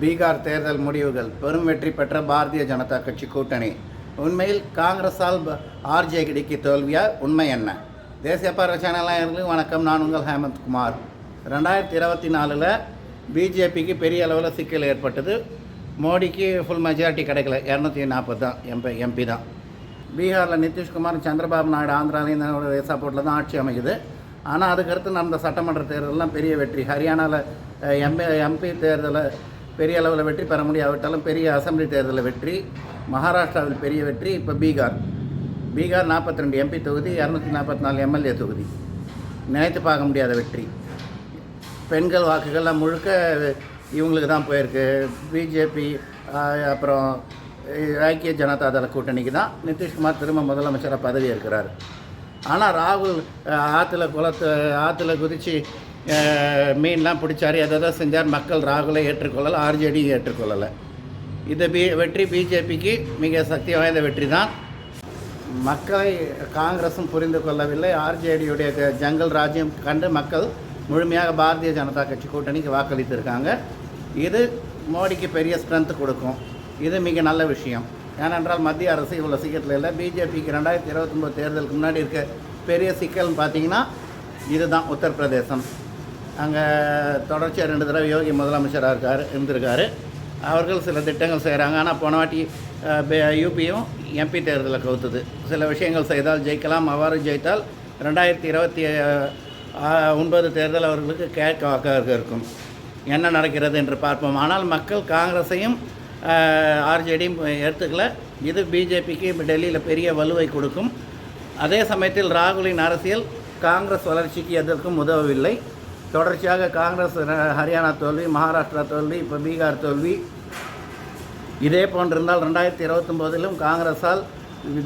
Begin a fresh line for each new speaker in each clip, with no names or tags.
பீகார் தேர்தல் முடிவுகள். பெரும் வெற்றி பெற்ற பாரதிய ஜனதா கட்சி கூட்டணி. உண்மையில் காங்கிரஸால் ஆர்ஜேடிக்கு தோல்வியா? உண்மை என்ன? தேசிய பார்வை சேனலாளர்களுக்கு வணக்கம். நான் உங்கள் ஹேமந்த் குமார். ரெண்டாயிரத்தி இருபத்தி நாலில் பிஜேபிக்கு பெரிய அளவில் சிக்கல் ஏற்பட்டது. மோடிக்கு ஃபுல் மெஜாரிட்டி கிடைக்கல. இரநூத்தி நாற்பது தான் எம்பி எம்பி தான். பீகாரில் நிதிஷ்குமார் சந்திரபாபு நாயுடு ஆந்திராலையும் சப்போர்ட்டில் தான் ஆட்சி அமைக்குது. ஆனால் அதுக்கடுத்து நடந்த சட்டமன்ற தேர்தலெலாம் பெரிய வெற்றி. ஹரியானாவில் எம்பி எம்பி தேர்தலை பெரிய அளவில் வெற்றி பெற முடியாவிட்டாலும் பெரிய அசம்பிளி தேர்தலில் வெற்றி மகாராஷ்டிராவில் பெரிய வெற்றி இப்போ பீகார். பீகார் 42 ரெண்டு எம்பி தொகுதி இரநூத்தி நாற்பத்தி நாலு எம்எல்ஏ தொகுதி. நினைத்து பார்க்க முடியாத வெற்றி. பெண்கள் வாக்குகள்லாம் முழுக்க இவங்களுக்கு தான் போயிருக்கு. பிஜேபி அப்புறம் ஐக்கிய ஜனதா தள கூட்டணிக்கு தான் நிதிஷ்குமார் திரும்ப முதலமைச்சராக பதவி இருக்கிறார் ஆனால் ராகுல் ஆற்றுல குளத்து ஆற்றுல குதித்து மீன்லாம் பிடிச்சாரு எதை எதை செஞ்சார் மக்கள் ராகுலை ஏற்றுக்கொள்ளலை ஆர்ஜேடியும் ஏற்றுக்கொள்ளலை. இந்த பி வெற்றி பிஜேபிக்கு மிக சக்தி வாய்ந்த வெற்றி தான். மக்களை காங்கிரஸும் புரிந்து கொள்ளவில்லை. ஆர்ஜேடியுடைய ஜங்கல் ராஜ்யம் கண்டு மக்கள் முழுமையாக பாரதிய ஜனதா கட்சி கூட்டணிக்கு வாக்களித்திருக்காங்க. இது மோடிக்கு பெரிய ஸ்ட்ரென்த் கொடுக்கும். இது மிக நல்ல விஷயம். ஏனென்றால் மத்திய அரசு இவ்வளோ சீக்கிரத்தில் இல்லை. பிஜேபிக்கு ரெண்டாயிரத்தி இருபத்தொம்போது தேர்தலுக்கு முன்னாடி இருக்க பெரிய சிக்கல்னு பார்த்தீங்கன்னா இதுதான் உத்தரப்பிரதேசம். அங்கே தொடர்ச்சியாக ரெண்டு தடவை யோகி முதலமைச்சராக இருக்கார் இருந்திருக்காரு. அவர்கள் சில திட்டங்கள் செய்கிறாங்க. ஆனால் போன வாட்டி யூபியும் எம்பி தேர்தலில் கவுத்துது. சில விஷயங்கள் செய்தால் ஜெயிக்கலாம் அவ்வாறு ஜெயித்தால் ரெண்டாயிரத்தி இருபத்தி ஒன்பது தேர்தல் அவர்களுக்கு கேட்க வாக்காக இருக்கும். என்ன நடக்கிறது என்று பார்ப்போம். ஆனால் மக்கள் காங்கிரஸையும் ஆர்ஜேடியும் எடுத்துக்கல இது பிஜேபிக்கு டெல்லியில் பெரிய வலுவை கொடுக்கும். அதே சமயத்தில் ராகுலின் அரசியல் காங்கிரஸ் வளர்ச்சிக்கு எதற்கும் உதவவில்லை. தொடர்ச்சியாக காங்கிரஸ் ர- ஹரியானா தோல்வி மகாராஷ்டிரா தோல்வி இப்போ பீகார் தோல்வி. இதே போன்றிருந்தால் ரெண்டாயிரத்தி இருபத்தொம்போதிலும் காங்கிரஸால்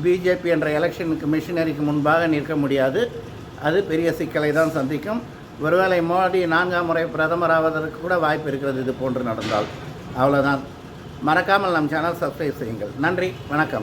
பிஜேபி என்ற எலெக்ஷனுக்கு மிஷினரிக்கு முன்பாக நிற்க முடியாது. அது பெரிய சிக்கலை தான் சந்திக்கும். ஒருவேளை மோடி நான்காம் முறை பிரதமர் ஆவதற்கு கூட வாய்ப்பு இருக்கிறது இது போன்று நடந்தால். அவ்வளோதான் மறக்காமல் நம் சேனல் சப்ஸ்கிரைப் செய்யுங்கள். நன்றி. வணக்கம்.